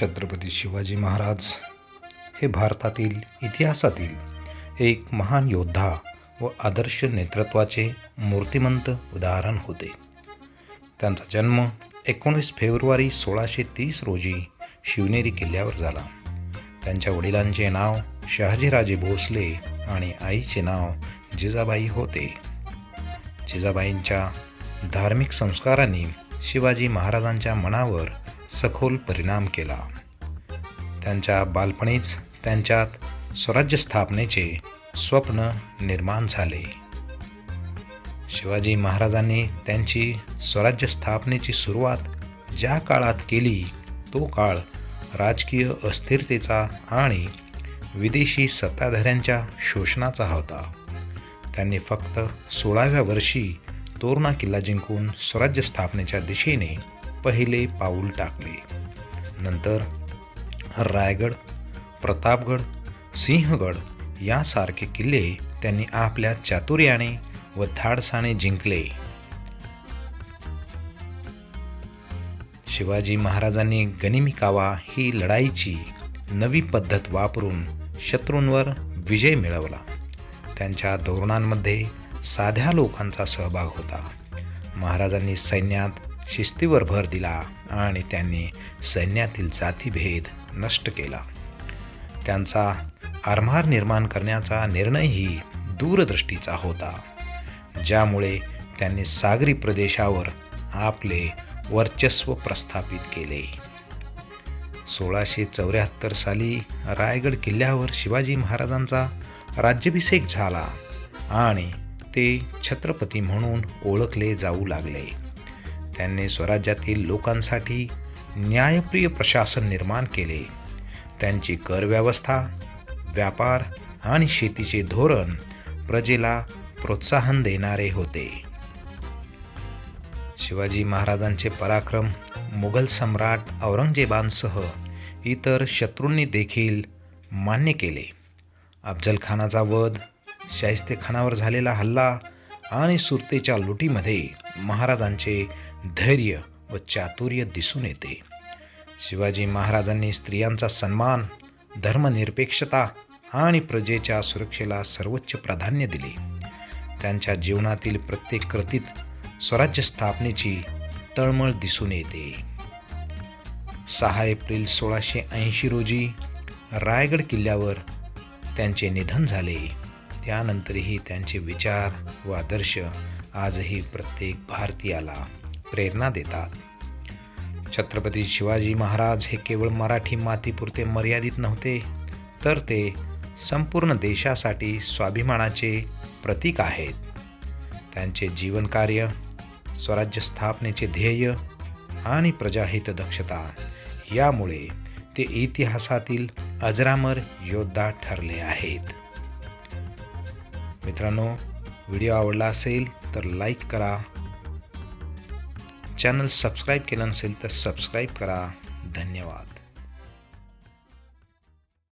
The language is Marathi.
छत्रपती शिवाजी महाराज हे भारतातील इतिहासातील एक महान योद्धा व आदर्श नेतृत्वाचे मूर्तिमंत उदाहरण होते. त्यांचा जन्म एकोणीस फेब्रुवारी सोळाशे तीस रोजी शिवनेरी किल्ल्यावर झाला. त्यांच्या वडिलांचे नाव शहाजीराजे भोसले आणि आईचे नाव जिजाबाई होते. जिजाबाईंच्या धार्मिक संस्कारांनी शिवाजी महाराजांच्या मनावर सखोल परिणाम केला. त्यांच्या बालपणीच त्यांच्यात स्वराज्य स्थापनेचे स्वप्न निर्माण झाले. शिवाजी महाराजांनी त्यांची स्वराज्य स्थापनेची सुरुवात ज्या काळात केली तो काळ राजकीय अस्थिरतेचा आणि विदेशी सत्ताधाऱ्यांच्या शोषणाचा होता. त्यांनी फक्त सोळाव्या वर्षी तोरणा किल्ला जिंकून स्वराज्य स्थापनेच्या दिशेने पहिले पाऊल टाकले. नंतर रायगड प्रतापगड सिंहगड यासारखे किल्ले त्यांनी आपल्या चातुर्याने व धाडसाने जिंकले. शिवाजी महाराजांनी गनिमी कावा ही लढाईची नवी पद्धत वापरून शत्रूंवर विजय मिळवला. त्यांच्या धोरणांमध्ये साध्या लोकांचा सहभाग होता. महाराजांनी सैन्यात शिस्तीवर भर दिला आणि त्यांनी सैन्यातील जातीभेद नष्ट केला. त्यांचा आरमार निर्माण करण्याचा निर्णयही दूरदृष्टीचा होता ज्यामुळे त्यांनी सागरी प्रदेशावर आपले वर्चस्व प्रस्थापित केले. सोळाशे चौऱ्याहत्तर साली रायगड किल्ल्यावर शिवाजी महाराजांचा राज्याभिषेक झाला आणि ते छत्रपती म्हणून ओळखले जाऊ लागले. त्यांनी स्वराज्यातील लोकांसाठी न्यायप्रिय प्रशासन निर्माण केले. त्यांची करव्यवस्था व्यापार आणि शेतीचे धोरण प्रजेला प्रोत्साहन देणारे होते. शिवाजी महाराजांचे पराक्रम मुघल सम्राट औरंगजेबांसह इतर शत्रूंनी देखील मान्य केले. अफजलखानाचा वध शाहिस्तेखानावर झालेला हल्ला आणि सुरतेच्या लुटीमध्ये महाराजांचे धैर्य व चातुर्य दिसून येते. शिवाजी महाराजांनी स्त्रियांचा सन्मान धर्मनिरपेक्षता आणि प्रजेच्या सुरक्षेला सर्वोच्च प्राधान्य दिले. त्यांच्या जीवनातील प्रत्येक कृतीत स्वराज्य स्थापनेची तळमळ दिसून येते. सहा एप्रिल सोळाशे ऐंशी रोजी रायगड किल्ल्यावर त्यांचे निधन झाले. त्यानंतरही त्यांचे विचार व आदर्श आजही प्रत्येक भारतीयाला प्रेरणा देतात. छत्रपती शिवाजी महाराज हे केवळ मराठी मातीपुरते मर्यादित नव्हते तर ते संपूर्ण देशासाठी स्वाभिमानाचे प्रतीक आहेत. त्यांचे जीवनकार्य स्वराज्य स्थापनेचे ध्येय आणि प्रजाहित दक्षता यामुळे ते इतिहासातील अजरामर योद्धा ठरले आहेत. मित्रांनो व्हिडिओ आवडला असेल तर लाईक करा. चॅनल सबस्क्राईब केलं नसेल तर सबस्क्राईब करा. धन्यवाद.